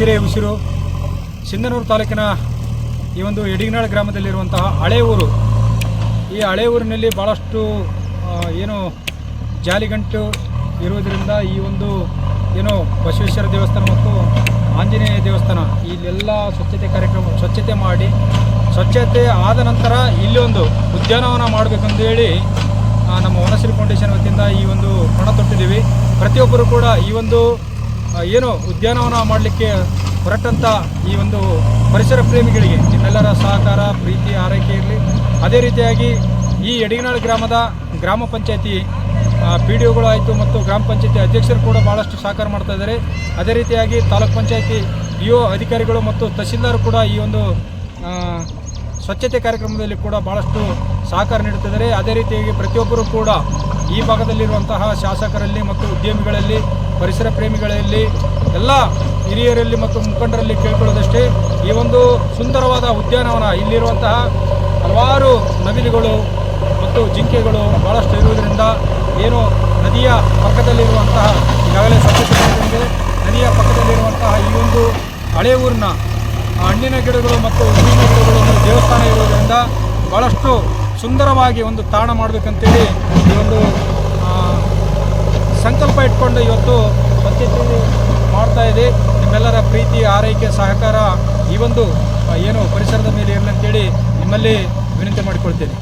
ಹಸಿರೇ ಉಸಿರು ಸಿಂಧನೂರು ತಾಲೂಕಿನ ಈ ಒಂದು ಎಡಿಗನಾಳ ಗ್ರಾಮದಲ್ಲಿರುವಂತಹ ಹಳೆ ಊರು ಈ ಹಳೆ ಊರಿನಲ್ಲಿ ಭಾಳಷ್ಟು ಏನು ಜಾಲಿಗಂಟು ಇರುವುದರಿಂದ ಈ ಒಂದು ಏನು ಬಸವೇಶ್ವರ ದೇವಸ್ಥಾನ ಮತ್ತು ಆಂಜನೇಯ ದೇವಸ್ಥಾನ ಇಲ್ಲೆಲ್ಲ ಸ್ವಚ್ಛತೆ ಕಾರ್ಯಕ್ರಮ, ಸ್ವಚ್ಛತೆ ಮಾಡಿ, ಸ್ವಚ್ಛತೆ ಆದ ನಂತರ ಇಲ್ಲೊಂದು ಉದ್ಯಾನವನ ಮಾಡಬೇಕಂತೇಳಿ ಹೇಳಿ ನಮ್ಮ ವನಶ್ರೀ ಫೌಂಡೇಶನ್ ವತಿಯಿಂದ ಈ ಒಂದು ಪಣ ತೊಟ್ಟಿದ್ದೀವಿ. ಪ್ರತಿಯೊಬ್ಬರು ಕೂಡ ಈ ಒಂದು ಏನು ಉದ್ಯಾನವನ ಮಾಡಲಿಕ್ಕೆ ಹೊರಟಂಥ ಈ ಒಂದು ಪರಿಸರ ಪ್ರೇಮಿಗಳಿಗೆ ನಿಮ್ಮೆಲ್ಲರ ಸಹಕಾರ, ಪ್ರೀತಿ, ಆರೈಕೆ ಇರಲಿ. ಅದೇ ರೀತಿಯಾಗಿ ಈ ಯಡಿಗನಾಳ್ ಗ್ರಾಮದ ಗ್ರಾಮ ಪಂಚಾಯತಿ ಪಿ ಡಿ ಒಗಳು ಆಯಿತು ಮತ್ತು ಗ್ರಾಮ ಪಂಚಾಯತಿ ಅಧ್ಯಕ್ಷರು ಕೂಡ ಭಾಳಷ್ಟು ಸಹಕಾರ ಮಾಡ್ತಾ ಇದ್ದಾರೆ. ಅದೇ ರೀತಿಯಾಗಿ ತಾಲೂಕ್ ಪಂಚಾಯತಿ ಇ ಅಧಿಕಾರಿಗಳು ಮತ್ತು ತಹಸೀಲ್ದಾರ್ ಕೂಡ ಈ ಒಂದು ಸ್ವಚ್ಛತೆ ಕಾರ್ಯಕ್ರಮದಲ್ಲಿ ಕೂಡ ಭಾಳಷ್ಟು ಸಹಕಾರ ನೀಡುತ್ತಿದ್ದಾರೆ. ಅದೇ ರೀತಿಯಾಗಿ ಪ್ರತಿಯೊಬ್ಬರೂ ಕೂಡ ಈ ಭಾಗದಲ್ಲಿರುವಂತಹ ಶಾಸಕರಲ್ಲಿ ಮತ್ತು ಉದ್ಯಮಿಗಳಲ್ಲಿ, ಪರಿಸರ ಪ್ರೇಮಿಗಳಲ್ಲಿ, ಎಲ್ಲ ಹಿರಿಯರಲ್ಲಿ ಮತ್ತು ಮುಖಂಡರಲ್ಲಿ ಕೇಳ್ಕೊಳ್ಳೋದಷ್ಟೇ, ಈ ಒಂದು ಸುಂದರವಾದ ಉದ್ಯಾನವನ ಇಲ್ಲಿರುವಂತಹ ಹಲವಾರು ನವಿಲುಗಳು ಮತ್ತು ಜಿಂಕೆಗಳು ಭಾಳಷ್ಟು ಇರುವುದರಿಂದ ಏನು ನದಿಯ ಪಕ್ಕದಲ್ಲಿರುವಂತಹ ಈಗಾಗಲೇ ಸಂತೋಷವಾಗಿದೆ ನದಿಯ ಪಕ್ಕದಲ್ಲಿರುವಂತಹ ಈ ಒಂದು ಹಳೆ ಊರಿನ ಹಣ್ಣಿನ ಗಿಡಗಳು ಮತ್ತು ಹೂವಿನ ಗಿಡಗಳು ದೇವಸ್ಥಾನ ಇರುವುದರಿಂದ ಭಾಳಷ್ಟು ಸುಂದರವಾಗಿ ಒಂದು ತಾಣ ಮಾಡಬೇಕಂತೇಳಿ ಈ ಒಂದು ಸಂಕಲ್ಪ ಇಟ್ಕೊಂಡು ಇವತ್ತು ಪಂಚಾಯತಿಯಲ್ಲಿ ಮಾಡ್ತಾ ಇದೆ. ನಿಮ್ಮೆಲ್ಲರ ಪ್ರೀತಿ, ಆರೈಕೆ, ಸಹಕಾರ ಈ ಒಂದು ಏನು ಪರಿಸರದ ಮೇಲೆ ಇರಲಿ ಅಂತೇಳಿ ನಿಮ್ಮಲ್ಲಿ ವಿನಂತಿ ಮಾಡಿಕೊಳ್ತೇನೆ.